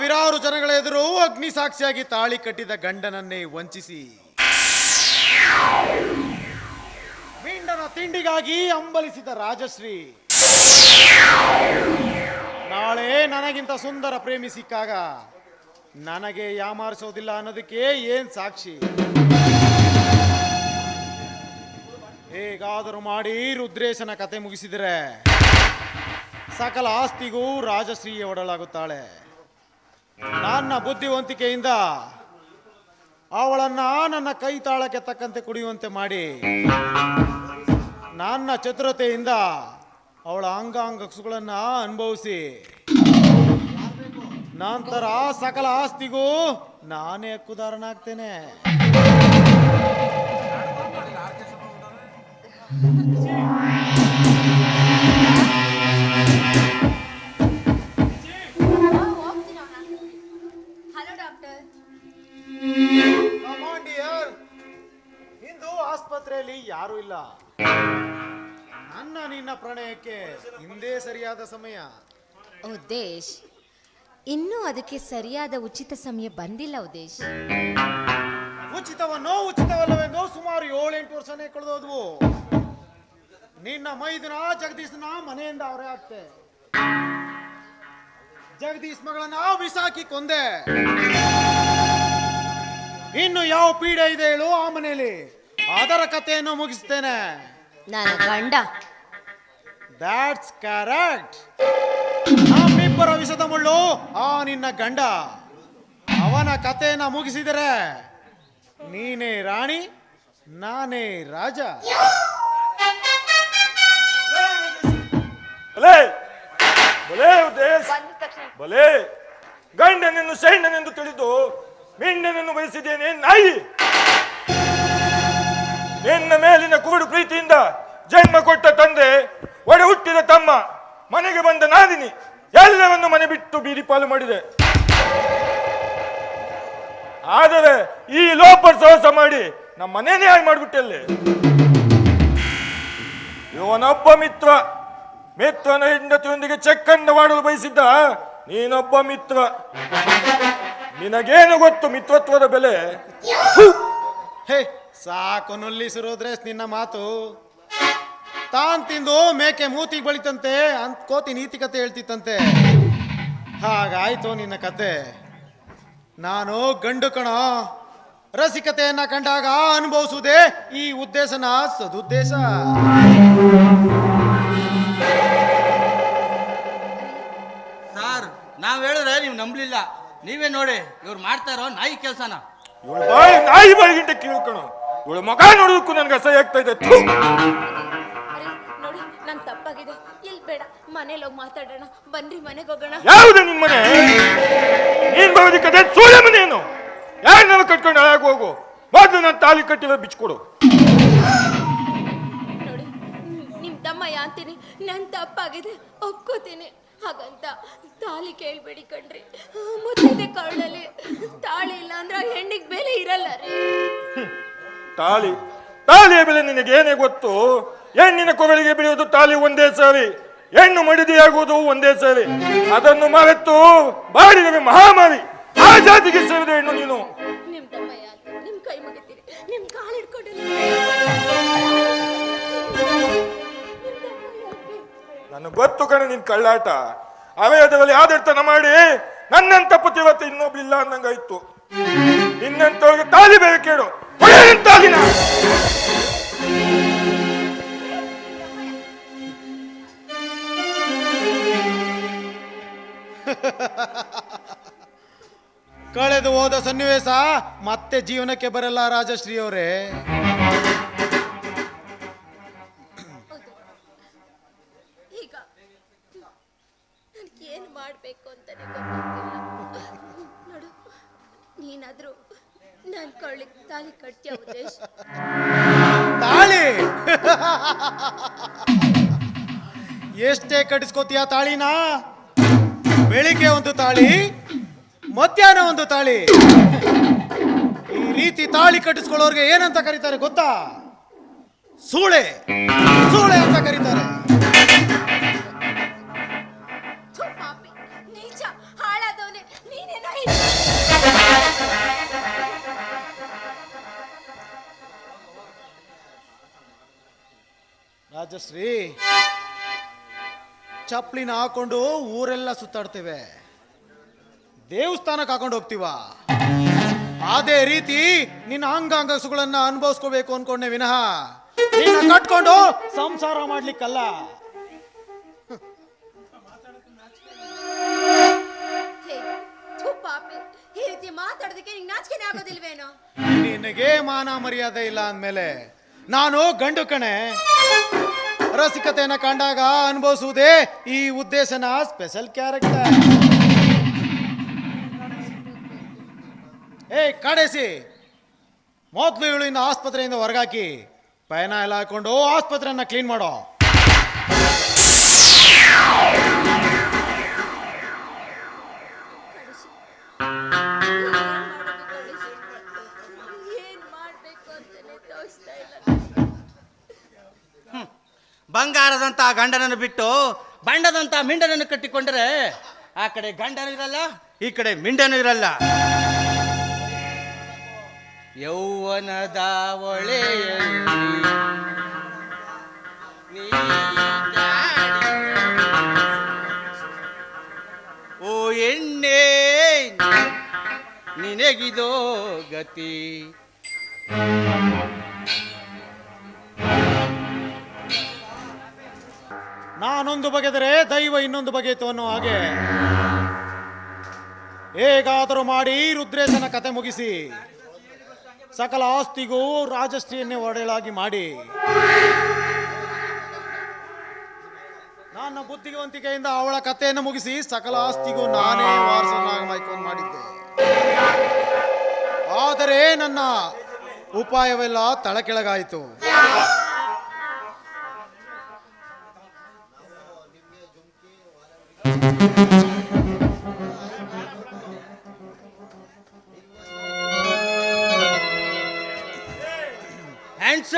ಸಾವಿರಾರು ಜನಗಳ ಎದುರು ಅಗ್ನಿ ಸಾಕ್ಷಿಯಾಗಿ ತಾಳಿ ಕಟ್ಟಿದ ಗಂಡನನ್ನೇ ವಂಚಿಸಿ. ಮೀಂಡನ ತಿಂಡಿಗಾಗಿ ಅಂಬಲಿಸಿದ ರಾಜಶ್ರೀ. ನಾಳೆ ನನಗಿಂತ ಸುಂದರ ಪ್ರೇಮಿ ಸಿಕ್ಕಾಗ ನನಗೆ ಯಾಮಾರಿಸೋದಿಲ್ಲ ಅನ್ನೋದಕ್ಕೆ ಏನ್ ಸಾಕ್ಷಿ? ಹೇಗಾದರೂ ಮಾಡಿ ರುದ್ರೇಶನ ಕತೆ ಮುಗಿಸಿದರೆ ಸಕಲ ಆಸ್ತಿಗೂ ರಾಜಶ್ರೀಯ ಒಡಲಾಗುತ್ತಾಳೆ. ನನ್ನ ಬುದ್ಧಿವಂತಿಕೆಯಿಂದ ಅವಳನ್ನ ನನ್ನ ಕೈ ತಾಳಕ್ಕೆ ತಕ್ಕಂತೆ ಕುಡಿಯುವಂತೆ ಮಾಡಿ ನನ್ನ ಚತುರತೆಯಿಂದ ಅವಳ ಅಂಗಾಂಗಗಳನ್ನು ಅನುಭವಿಸಿ ನಂತರ ಸಕಲ ಆಸ್ತಿಗೂ ನಾನೇ ಹಕ್ಕುದಾರನಾಗ್ತೇನೆ. ಆಸ್ಪತ್ರೆಯಲ್ಲಿ ಯಾರೂ ಇಲ್ಲ. ನನ್ನ ನಿನ್ನ ಪ್ರಣಯಕ್ಕೆ ಹಿಂದೆ ಸರಿಯಾದ ಸಮಯ. ಉದ್ದೇಶ್ ಇನ್ನೂ ಅದಕ್ಕೆ ಸರಿಯಾದ ಉಚಿತ ಸಮಯ ಬಂದಿಲ್ಲ ಉದ್ದೇಶ್. ಉಚಿತವನ್ನೋ ಉಚಿತವಲ್ಲವೆಂದು ಸುಮಾರು ಏಳೆಂಟು ವರ್ಷನೇ ಕಳೆದೋದ್ವು. ನಿನ್ನ ಮೈದಿನ ಜಗದೀಶನ ಮನೆಯಿಂದ ಅವರೇ ಆಗ್ತೆ ಜಗದೀಶ್ ಮಗಳನ್ನ ಬಿಸಾಕಿ ಕೊಂದೆ. ಇನ್ನು ಯಾವ ಪೀಡೆ ಇದೆ ಹೇಳು ಆ ಮನೆಯಲ್ಲಿ. ಅದರ ಕಥೆಯನ್ನು ಮುಗಿಸ್ತೇನೆ. ನನ್ನ ಗಂಡ. ದಾಟ್ಸ್ ಕರೆಕ್ಟ್ ನಮ್ಮಿಬ್ಬರ ವಿಷದ ಮುಳ್ಳು ಆ ನಿನ್ನ ಗಂಡ. ಅವನ ಕಥೆಯನ್ನ ಮುಗಿಸಿದರೆ ನೀನೇ ರಾಣಿ ನಾನೇ ರಾಜ. ಬಲೆ ಬಲೆ ಉದ್ದೇಶ್ ಬಲೆ. ಗಂಡನನ್ನು ಸೈಂಡನೆಂದು ತಿಳಿದು ಮಿಂಡನನ್ನು ಬಯಸಿದ್ದೇನೆ ನಾಯಿ. ನಿನ್ನ ಮೇಲಿನ ಕುರುಡು ಪ್ರೀತಿಯಿಂದ ಜನ್ಮ ಕೊಟ್ಟ ತಂದೆ, ಒಡೆ ಹುಟ್ಟಿದ ತಮ್ಮ, ಮನೆಗೆ ಬಂದ ನಾದಿನಿ, ಎಲ್ಲವನ್ನು ಮನೆ ಬಿಟ್ಟು ಬೀದಿ ಪಾಲು ಮಾಡಿದೆ. ಆದರೆ ಈ ಲೋಪರ್ ಸಹಸ ಮಾಡಿ ನಮ್ಮ ಮನೇನೇ ಹಾಳು ಮಾಡಿಬಿಟ್ಟಲ್ಲಿ ಇವನೊಬ್ಬ ಮಿತ್ರ, ಮಿತ್ರನ ಹೆಂಡತಿಯೊಂದಿಗೆ ಚೆಕ್ಕನ್ನು ಮಾಡಲು ಬಯಸಿದ್ದ ನೀನೊಬ್ಬ ಮಿತ್ರ. ನಿನಗೇನು ಗೊತ್ತು ಮಿತ್ರತ್ವದ ಬೆಲೆ? ಹೇ ಸಾಕು ನುಲ್ಲಿಸಿರೋದ್ರೇಸ್ ನಿನ್ನ ಮಾತು. ತಾನ್ ತಿಂದು ಮೇಕೆ ಮೂತಿಗೆ ಬಳಿತಂತೆ ಅಂತ ಕೋತಿ ನೀತಿ ಕತೆ ಹೇಳ್ತಿತ್ತಂತೆ. ಹಾಗಾಯ್ತು ನಿನ್ನ ಕತೆ. ನಾನು ಗಂಡು ಕಣ ರಸಿಕತೆಯನ್ನ ಕಂಡಾಗ ಅನುಭವಿಸುವುದೇ ಈ ಉದ್ದೇಶನ ಸದುದ್ದೇಶ. ಸರ್ ನಾವ್ ಹೇಳಿದ್ರೆ ನೀವು ನಂಬಲಿಲ್ಲ. ನೀವೇ ನೋಡಿ ಇವ್ರು ಮಾಡ್ತಾ ಇರೋ ನಾಯಿ ಕೆಲ್ಸನ. ನಾಯಿ ಬಾಯಿಗಿಂತ ಕೀಳ್ಕಣ ಇವಳ ಮಗ ನೋಡೋದಕ್ಕೂ ನನಗೆ ಅಸಹ್ಯ ಆಗ್ತಾ ಇದೆ. ಥು! ನೋಡಿ ನನ್ ತಪ್ಪಾಗಿದೆ. ಇಲ್ ಬೇಡ ಮನೇಲಿ ಹೋಗಿ ಮಾತಾಡೋಣ. ಬನ್ರಿ ಮನೆಗೆ ಹೋಗೋಣ. ಯಾವುದು ನಿನ್ ಮನೆ? ನೀನ್ ಬರೋದಕ್ಕೆ ಸೂರ್ಯ ಮನೆಯೇನು ಯಾರನ್ನೆಲ್ಲ ಕಟ್ಕೊಂಡು ಹಾಳಾಗಿ ಹೋಗು? ಮೊದಲು ನಾನು ತಾಲಿ ಕಟ್ಟಿರೋ ಬಿಚ್ಕೊಡು. ನೋಡಿ ನಿಮ್ ತಮ್ಮ ಯಾಂತೀನಿ ನನ್ ತಪ್ಪಾಗಿದೆ. ಒಪ್ಕೋತೀನಿ. ಹಾಗಂತ ತಾಳಿ ಕೇಳ್ಬೇಡಿ ಕಣ್ರಿ. ಮುತ್ತಿದೆ ಕರುಳಲ್ಲಿ ತಾಳಿ ಇಲ್ಲ ಅಂದ್ರೆ ಆ ಹೆಣ್ಣಿಗೆ ಬೆಲೆ ಇರಲ್ಲ ರೀ. ತಾಳಿ. ತಾಳಿಯ ಬೆಲೆ ನಿನಗೇನೇ ಗೊತ್ತು? ಹೆಣ್ಣಿನ ಕೊರಳಿಗೆ ಬೆಳೆಯುವುದು ತಾಳಿ ಒಂದೇ ಸಾರಿ. ಹೆಣ್ಣು ಮಡಿದಿಯಾಗುವುದು ಒಂದೇ ಸಾರಿ. ಅದನ್ನು ಮರೆತು ಬಾಡಿದರೆ ಮಹಾಮಾರಿ. ಆ ಜಾತಿಗೆ ಸೇರಿದ ಹೆಣ್ಣು ನೀನು. ನಿಮ್ ತಮ್ಮಯ್ಯ ಅಂತ ನಿಮ್ ಕೈ ಮುಗಿತೀರಿ ನಿಮ್ ಕಾಲ್ ಹಿಡ್ಕೊಂಡು ನನಗೆ ಗೊತ್ತು ಕಣ ನಿನ್ ಕಳ್ಳಾಟ. ಅವೇದದಲ್ಲಿ ಆದರ್ತನ ಮಾಡಿ ನನ್ನಂತ ಇನ್ನೊಬ್ರು ಇಲ್ಲ ಅನ್ನಂಗಾಯ್ತು. ನಿನ್ನಂತವ್ರಿಗೆ ತಾಳಿ ಬೇರೆ ಕೇಳು. ಕಳೆದು ಹೋದ ಸನ್ನಿವೇಶ ಮತ್ತೆ ಜೀವನಕ್ಕೆ ಬರಲ್ಲ ರಾಜಶ್ರೀ ಅವರೇ. ಈಗ ನನ್ಗೆ ಏನ್ ಮಾಡ್ಬೇಕು ಅಂತ ಗೊತ್ತಾಗ್ತಿಲ್ಲ ನೋಡು ನೀನಾದ್ರೂ ನನ್ ತಾಲಿ ಕಟ್ತೀಯ ಉದ್ದೇಶ? ತಾಳಿ? ಎಷ್ಟೇ ಕಟ್ಟಿಸ್ಕೋತೀಯ ತಾಳಿನ? ಬೆಳಿಗ್ಗೆ ಒಂದು ತಾಳಿ, ಮಧ್ಯಾಹ್ನ ಒಂದು ತಾಳಿ. ಈ ರೀತಿ ತಾಳಿ ಕಟ್ಟಿಸ್ಕೊಳ್ಳೋರ್ಗೆ ಏನಂತ ಕರೀತಾರೆ ಗೊತ್ತಾ? ಸೂಳೆ. ಸೂಳೆ ಅಂತ ಕರೀತಾರೆ. ರಾಜಶ್ರೀ ಚಪ್ಲಿನ ಹಾಕೊಂಡು ಊರೆಲ್ಲ ಸುತ್ತಾಡ್ತೇವೆ. ದೇವಸ್ಥಾನಕ್ಕೆ ಹಾಕೊಂಡು ಹೋಗ್ತೀವ? ಅದೇ ರೀತಿ ನಿನ್ನ ಅಂಗಾಂಗಸುಗಳನ್ನ ಅನುಭವಿಸ್ಕೋಬೇಕು ಅನ್ಕೊಂಡೆ ವಿನಃ. ನಿನ್ನ ಕಟ್ಕೊಂಡು ಸಂಸಾರ ಮಾಡ್ಲಿಕ್ಕಲ್ಲ. ಹೇ ಥು ಪಾಪಿ. ಈ ರೀತಿ ಮಾತಾಡೋದಕ್ಕೆ ನಿಂಗೆ ನಾಚಿಕೆನೇ ಆಗೋದಿಲ್ವೇನೋ? ನಿನಗೆ ಮಾನ ಮರ್ಯಾದೆ ಇಲ್ಲ ಅಂದ್ಮೇಲೆ ನಾನು ಗಂಡು ಕಣೆ. ರಸಿಕತೆಯನ್ನ ಕಂಡಾಗ ಅನುಭವಿಸುವುದೇ ಈ ಉದ್ದೇಶನ ಸ್ಪೆಷಲ್ ಕ್ಯಾರೆಕ್ಟರ್ ಏ, ಕಾಡೇಸಿ. ಮೊದಲು ಇವಳಿಂದ ಆಸ್ಪತ್ರೆಯಿಂದ ಹೊರಗಾಕಿ. ಪಯಣ ಎಲ್ಲ ಹಾಕೊಂಡು ಆಸ್ಪತ್ರೆಯನ್ನು ಕ್ಲೀನ್ ಮಾಡೋ. ಬಂಗಾರದಂತ ಗಂಡನನ್ನು ಬಿಟ್ಟು ಬಂಡದಂಥ ಮಿಂಡನನ್ನು ಕಟ್ಟಿಕೊಂಡರೆ ಆ ಕಡೆ ಗಂಡನೂ ಇರಲ್ಲ, ಈ ಕಡೆ ಮಿಂಡನೂ ಇರಲ್ಲ ಯೌವನದ ಒಳೆ. ಓ ಎಣ್ಣೆ ನಿನಗಿದೋ ಗತಿ ನಾನೊಂದು ಬಗೆದರೆ ದೈವ ಇನ್ನೊಂದು ಬಗೆಯಿತು ಅನ್ನೋ ಹಾಗೆ. ಹೇಗಾದರೂ ಮಾಡಿ ರುದ್ರೇಶನ ಕತೆ ಮುಗಿಸಿ. ಸಕಲ ಆಸ್ತಿಗೂ ರಾಜಶ್ರೀಯನ್ನೇ ಒಡೆಯಲಾಗಿ ಮಾಡಿ. ನನ್ನ ಬುದ್ಧಿವಂತಿಕೆಯಿಂದ ಅವಳ ಕಥೆಯನ್ನು ಮುಗಿಸಿ ಸಕಲ ಆಸ್ತಿಗೂ ನಾನೇ ವಾರಸನಾಗಿ ಮೈಕೊಂಡು ಮಾಡಿದ್ದೆ. ಆದರೆ ನನ್ನ ಉಪಾಯವೆಲ್ಲ ತಳಕೆಳಗಾಯಿತು. ಹ್ಯಾಂಡ್ಸ್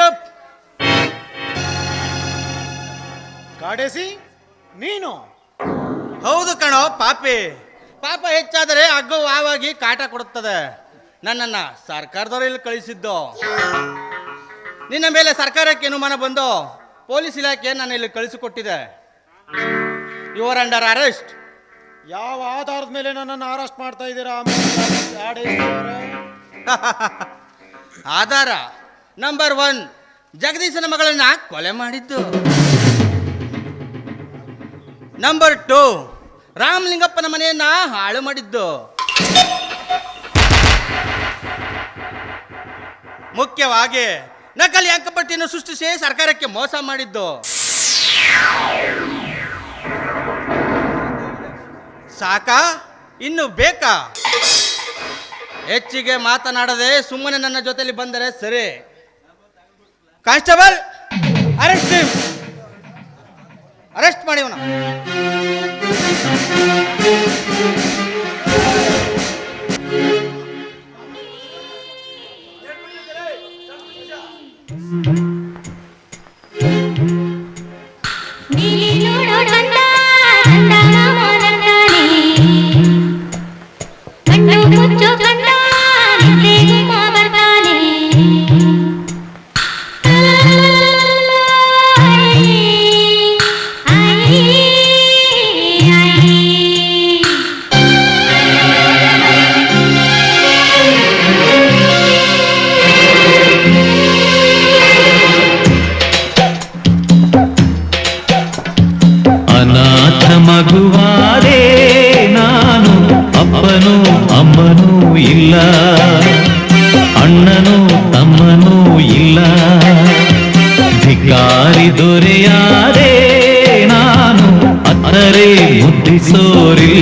ಅಪ್ ಕಾಡೇಸಿ, ನೀನು. ಹೌದು ಕಣೋ, ಪಾಪಿ. ಪಾಪ ಹೆಚ್ಚಾದರೆ ಅಗ್ಗು ವಾವಾಗಿ ಕಾಟ ಕೊಡುತ್ತದೆ. ನನ್ನನ್ನ ಸರ್ಕಾರದವರು ಇಲ್ಲಿ ಕಳಿಸಿದ್ದು. ನಿನ್ನ ಮೇಲೆ ಸರ್ಕಾರಕ್ಕೆ ಅನುಮಾನ ಬಂದು, ಪೊಲೀಸ್ ಇಲಾಖೆ ನನ್ನ ಇಲ್ಲಿ ಕಳಿಸಿಕೊಟ್ಟಿದೆ. ಯುವರ್ ಅಂಡರ್ ಅರೆಸ್ಟ್ ಯಾವ ಆಧಾರದ ಮೇಲೆ ನನ್ನನ್ನು ಅರೆಸ್ಟ್ ಮಾಡ್ತಾ ಇದ್ದೀರಾ? ಆಧಾರ ನಂಬರ್ ಒನ್ ಜಗದೀಶನ ಮಗಳನ್ನ ಕೊಲೆ ಮಾಡಿದ್ದು. ನಂಬರ್ ಟು ರಾಮಲಿಂಗಪ್ಪನ ಮನೆಯನ್ನ ಹಾಳು ಮಾಡಿದ್ದು. ಮುಖ್ಯವಾಗಿ ನಕಲಿ ಅಂಕಪಟ್ಟಿಯನ್ನು ಸೃಷ್ಟಿಸಿ ಸರ್ಕಾರಕ್ಕೆ ಮೋಸ ಮಾಡಿದ್ದು. ಸಾಕಾ? ಇನ್ನು ಬೇಕಾ? ಹೆಚ್ಚಿಗೆ ಮಾತನಾಡದೆ ಸುಮ್ಮನೆ ನನ್ನ ಜೊತೆಯಲ್ಲಿ ಬಂದರೆ ಸರಿ. ಕಾನ್ಸ್ಟೇಬಲ್ ಅರೆಸ್ಟ್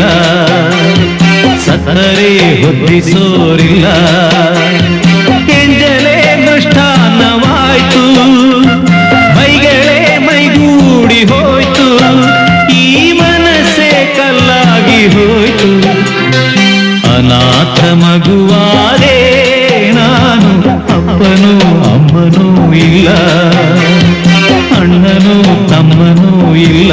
ಮುದ್ದಿಸೋರಿಲ್ಲ ಸತ್ತರೆ ಹೊತ್ತಿಸೋರಿಲ್ಲ ಕೆಂಜಲೇ ನುಷ್ಠಾನವಾಯ್ತು ಮೈಗಳೇ ಮೈಗೂಡಿ ಹೋಯ್ತು. ಈ ಮನಸ್ಸೇ ಕಲ್ಲಾಗಿ ಹೋಯ್ತು. ಅನಾಥ ಮಗುವಾದೆ ನಾನು, ಅಪ್ಪನೂ ಅಮ್ಮನೂ ಇಲ್ಲ. ಅಣ್ಣನೂ ತಮ್ಮನೂ ಇಲ್ಲ.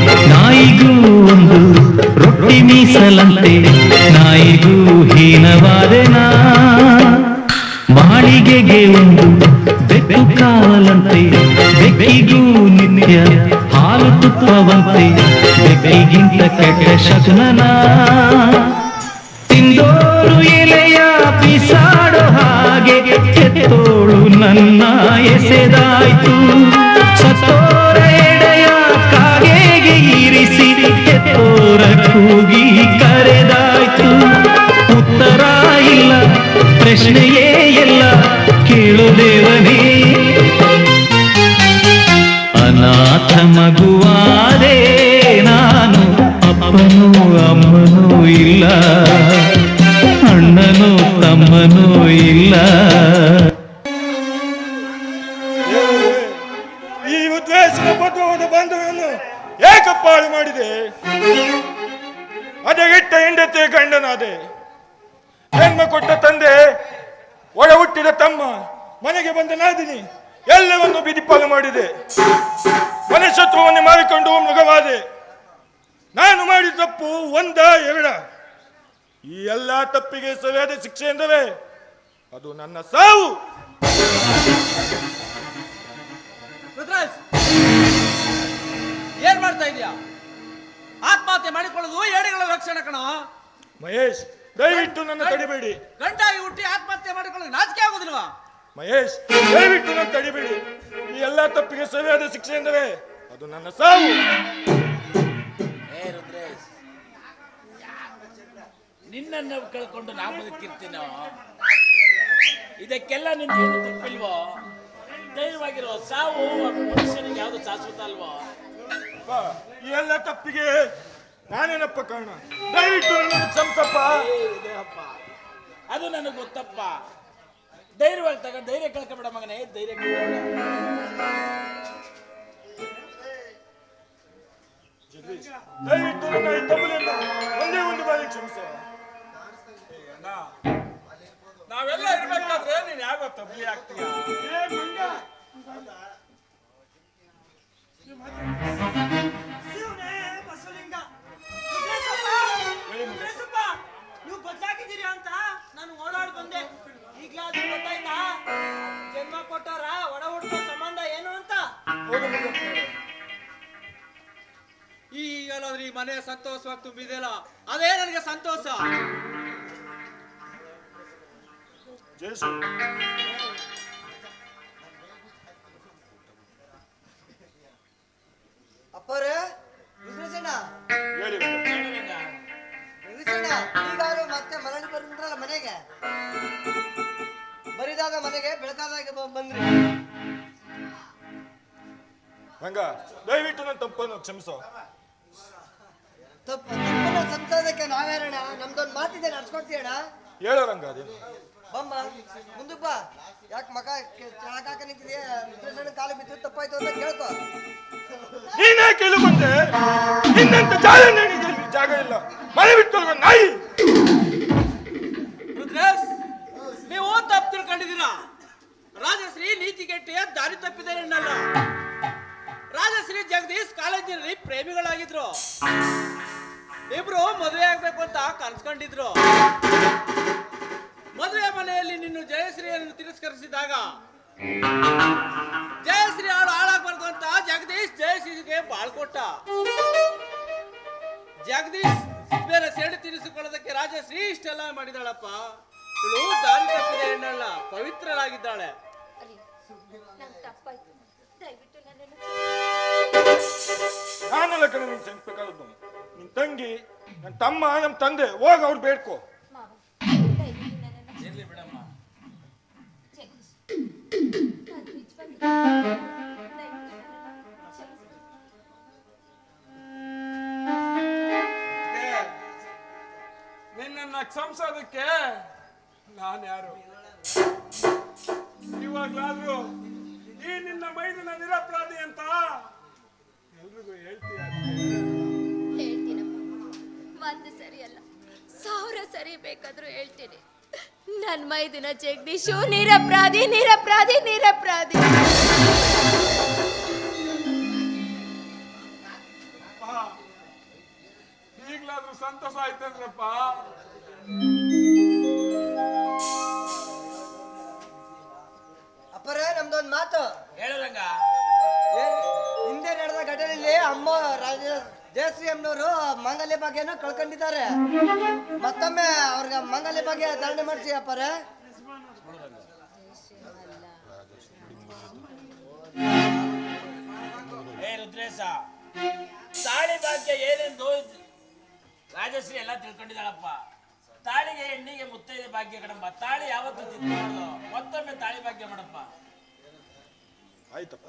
you. ಮೀಸಲಂತೆ ನಾಯಿಗೂ ಹೀನವಾದೆನಾ ಮಾಳಿಗೆಗೆ ಒಂದು ಬೆಕ್ಕು ಕಾವಲಂತೆ, ಬೆಕ್ಕಿಗೂ ನಿತ್ಯ ಹಾಲು ತುಪ್ಪವಂತೆ ಬೆಕ್ಕಿಗಿಂತ ಕೆಟ್ಟ ಶಕುನನ ತಿಂದೋರು ಎಲೆಯ ಬಿಸಾಡೋ ಹಾಗೆ, ಕೆತ್ತೋಳು ನನ್ನ ಎಸೆದಾಯ್ತು ಕಾಗೆಗೆ ಇರಿಸಿ ತೋರ ಕೂಗಿ ಕರೆದಾಯ್ತು. ಉತ್ತರ ಇಲ್ಲ ಪ್ರಶ್ನೆಯೇ ಎಲ್ಲ ಕೇಳು ದೇವನೇ. ನಾದಿನಿ ಎಲ್ಲವನ್ನು ಬಿದಿಪಾಲು ಮಾಡಿದೆ. ಮನುಷ್ಯತ್ವವನ್ನು ಮಾಡಿಕೊಂಡು ಮೃಗವಾದೆ. ನಾನು ಮಾಡಿದ ತಪ್ಪು ಒಂದ ಎರಡ. ಈ ಎಲ್ಲ ತಪ್ಪಿಗೆ ಸರಿಯಾದ ಶಿಕ್ಷೆ ಎಂದರೆ ಅದು ನನ್ನ ಸಾವು. ರುದ್ರಾಜ್ ಏನ್ ಮಾಡ್ತಾ ಇದೀಯಾ? ಆತ್ಮಹತ್ಯೆ ಮಾಡಿಕೊಳ್ಳೋದು ಏಡಿಗಳ ಲಕ್ಷಣ ಕಣ. ಮಹೇಶ್ ದಯವಿಟ್ಟು ನನ್ನ ತಡಿಬೇಡಿ. ಗಂಟಾಗಿ ಹುಟ್ಟಿ ಆತ್ಮಹತ್ಯೆ ಮಾಡಿಕೊಳ್ಳೋದು ನಾಚಿಕೆ ಆಗುದಿಲ್ವಾ? ಮಹೇಶ್ ದಯವಿಟ್ಟು ನಾನು ತಡಿಬೇಡಿ ಈ ಎಲ್ಲ ತಪ್ಪಿಗೆ ಸರಿಯಾದ ಶಿಕ್ಷೆ ಎಂದರೆ ಅದು ನನ್ನ ಸಾವು. ನಿನ್ನನ್ನು ಕಳ್ಕೊಂಡು ನಾ ಬದುಕಿರ್ತೀನೋ? ಇದಕ್ಕೆಲ್ಲ ನಿನ್ಗೇನು ತಪ್ಪಿಲ್ವೋ? ದೈವವಾಗಿರೋ ಸಾವು ಮನುಷ್ಯನಿಗೆ ಯಾವುದು ಶಾಶ್ವತ ಅಲ್ವೋ? ಈ ಎಲ್ಲ ತಪ್ಪಿಗೆ ನಾನೇನಪ್ಪ ಕಾರಣ? ದಯವಿಟ್ಟು ನನ್ನ ಕ್ಷಮಿಸಪ್ಪ. ದೇವಪ್ಪ ಅದು ನನಗೆ ಗೊತ್ತಪ್ಪ. ಧೈರ್ಯವಾಗಿ ತಗ ಧೈರ್ಯ ಕಳ್ಕೊಬೇಡ ಮಗನೇ ಧೈರ್ಯ ದಯವಿಟ್ಟು ನನ್ನ ಈ ತಪ್ಪನ್ನು ಒಂದೇ ಒಂದು ಬಾರಿ ಕ್ಷಮಿಸು. ನಾವೆಲ್ಲ ಇರ್ಬೇಕಾದ್ರೆ ನೀನ್ ಯಾವ ತಬ್ಲಿ ಆಗ್ತೀಯ ಸಂತೋಷವಾಗಿ ತುಂಬಿದೆಯಲ್ಲ? ಅದೇ ನನಗೆ ಸಂತೋಷ. ಅಪ್ಪರೇ ರುದ್ರಸೇನ. ರುದ್ರಸೇನ ಈಗಾರು ಮತ್ತೆ ಮರಳಿ ಬಂದ್ರಲ್ಲ ಮನೆಗೆ? ಬರಿದಾದ ಮನೆಗೆ ಬೆಳಕಾದಾಗ ಬಂದ್ರಿ. ಹಂಗ ದಯವಿಟ್ಟು ನನ್ನ ತಪ್ಪನ್ನು ಕ್ಷಮಿಸು. ಸಂಸೋದಕ್ಕೆ ನಾವೇನಣ್ಣ ನಮ್ದೊಂದು ಮಾತಿದೆ ನಡ್ಸ್ಕೊಡ್ತೀಯಣ್ಣ ಹೇಳೋ ರಂಗ ಅದೇನು? ಬಮ್ಮ ಮುಂದಕ್ಕೆ ಬಾ. ಯಾಕೆ ಮಗ ಕೆಳಕಾಕ ನಿಂತಿದೆಯಾ? ರುದ್ರಸೇನ ಕಾಲು ಬಿದ್ದು ತಪ್ಪಾಯ್ತು ಅಂತ ಕೇಳ್ಕೊ. ನೀನೇ ಕೇಳು ಬಂದೆ ನಿನ್ನಂತ ಜಾಗ ಜಾಗ ಇಲ್ಲ. ಮನೆ ಕಡೆ ನಿನ್ ಕ್ಷಮಿಸ್ಬೇಕಾದದ್ದು. ನಿನ್ ತಂಗಿ ನನ್ನ ತಮ್ಮ ನಮ್ಮ ತಂದೆ ಹೋಗ ಅವ್ರು ಬೇಡ್ಕೋ. ಇರ್ಲಿ ಬಿಡಮ್ಮ. ಜಗದೀಶ್ ನಾನು ನಿಜವಾಗಿ ದಯವಿಟ್ಟು ನನ್ನನ್ನು ಕ್ಷಮಿಸಿ. ನಿನ್ನನ್ನ ಕ್ಷಮಿಸೋದಕ್ಕೆ ನಾನು ಯಾರು? ಇವಾಗ್ಲಾದ್ರೂ ಈ ನಿನ್ನ ಮೈದಿನ ನಿರಪರಾಧಿ ಅಂತ ಎಲ್ರಿಗೂ ಹೇಳ್ತೀಯ ಹೇಳ್ತೀನಮ್ಮ ಒಂದು ಸರಿ ಅಲ್ಲ ಸಾವಿರ ಸರಿ ಬೇಕಾದ್ರೂ ಹೇಳ್ತೀನಿ. ನನ್ನ ಮೈದಿನ ಜಗದೀಶು ನಿರಪರಾಧಿ ನಿರಪರಾಧಿ ನಿರಪರಾಧಿ. ಈಗ್ಲಾದ್ರೂ ಸಂತಸ ಸಂತೋಷ ಆಯ್ತಂದ್ರಪ್ಪ. ಅಮ್ಮ ರಾಜ ಜಯಶ್ರೀ ಅಮ್ಮನವರು ಮಂಗಲ್ಯ ಭಾಗ್ಯನ ಕಳ್ಕೊಂಡಿದ್ದಾರೆ. ಮತ್ತೊಮ್ಮೆ ಅವ್ರಿಗೆ ಮಂಗಲ್ಯ ಬಗ್ಗೆ ಧಾರಣೆ ಮಾಡಿಸಿ ಅಪ್ಪರೇ. ಏ ರುದ್ರೇಶ ತಾಳಿ ಭಾಗ್ಯ ಏನೆಂದು ರಾಜಶ್ರೀ ಎಲ್ಲ ತಿಳ್ಕೊಂಡಿದ್ದಾಳಪ್ಪ. ತಾಳಿಗೆ ಹೆಣ್ಣಿಗೆ ಮುತ್ತೈದೆ ಭಾಗ್ಯ ಕಣಪ್ಪ. ತಾಳಿ ಯಾವತ್ತೂ ತಿಳ್ಕೊಂಡು ಮತ್ತೊಮ್ಮೆ ತಾಳಿ ಭಾಗ್ಯ ಮಾಡಪ್ಪ. ಆಯ್ತಪ್ಪ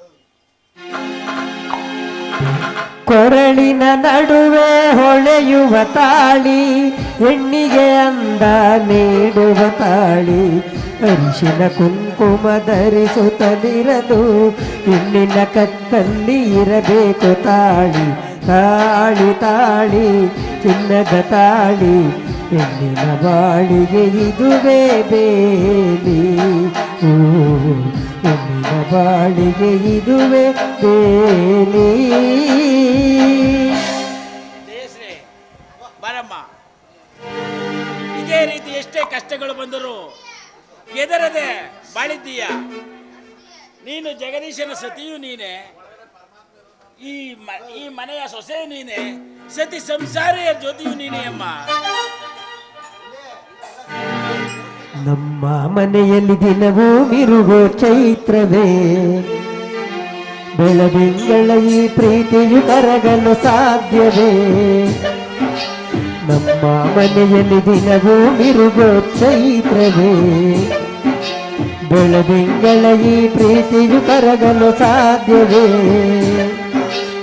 ಕೊರಳಿನ ನಡುವೆ ಹೊಳೆಯುವ ತಾಳಿ, ಹೆಣ್ಣಿಗೆ ಅಂದ ನೀಡುವ ತಾಳಿ. ಅರಿಶಿನ ಕುಂಕುಮ ಧರಿಸುತ್ತಲಿರದು ಹೆಣ್ಣಿನ ಕತ್ತಲ್ಲಿ ಇರಬೇಕು ತಾಳಿ. ತಾಳಿ ತಾಳಿ, ಚಿನ್ನದ ತಾಳಿ. ಹೆಣ್ಣಿನ ಬಾಳಿಗೆ ಇದುವೇ ಬೇಲಿ. ಹೆಣ್ಣಿನ ಬಾಳಿಗೆ ಇದುವೆ ಬೇಲಿ. ಇದೇ ರೀತಿ ಎಷ್ಟೇ ಕಷ್ಟಗಳು ಬಂದರೂ ಎದರದೆ ಬಾಳಿದ್ದೀಯ? ನೀನು ಜಗದೀಶನ ಸತಿಯು ನೀನೆ. ಈ ಈ ಮನೆಯ ಸೊಸೆಯು ನೀನೆ. ಸತಿ ಸಂಸಾರಿಯ ಜ್ಯೋತಿಯು ನೀನೆ ಅಮ್ಮ. ನಮ್ಮ ಮನೆಯಲ್ಲಿ ದಿನವೂ ಮಿರುಗೋ ಚೈತ್ರವೇ. ಬೆಳದಿಂಗಳ ಈ ಪ್ರೀತಿಯು ಕರಗಲು ಸಾಧ್ಯವೇ. ನಮ್ಮ ಮನೆಯಲ್ಲಿ ದಿನವೂ ಮಿರುಗೋ ಚೈತ್ರವೇ. ಬೆಳದಿಂಗಳ ಈ ಪ್ರೀತಿಯು ಕರಗಲು ಸಾಧ್ಯವೇ.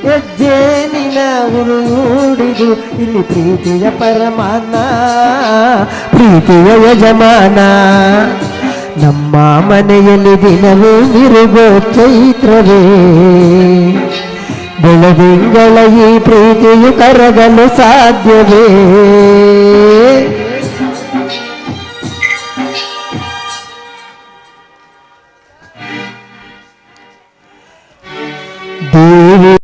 ಹೆಜ್ಜೆ ನಿನ ಉರುಡಿದು ಇಲ್ಲಿ ಪ್ರೀತಿಯ ಪರಮಾನ, ಪ್ರೀತಿಯ ಯಜಮಾನ. ನಮ್ಮ ಮನೆಯಲ್ಲಿ ದಿನವೂ ಮಿರುಗೋ ಚೈತ್ರವೇ. ಬೆಳದಿಂಗಳ ಈ ಪ್ರೀತಿಯು ಕರಗಲು ಸಾಧ್ಯವೇ.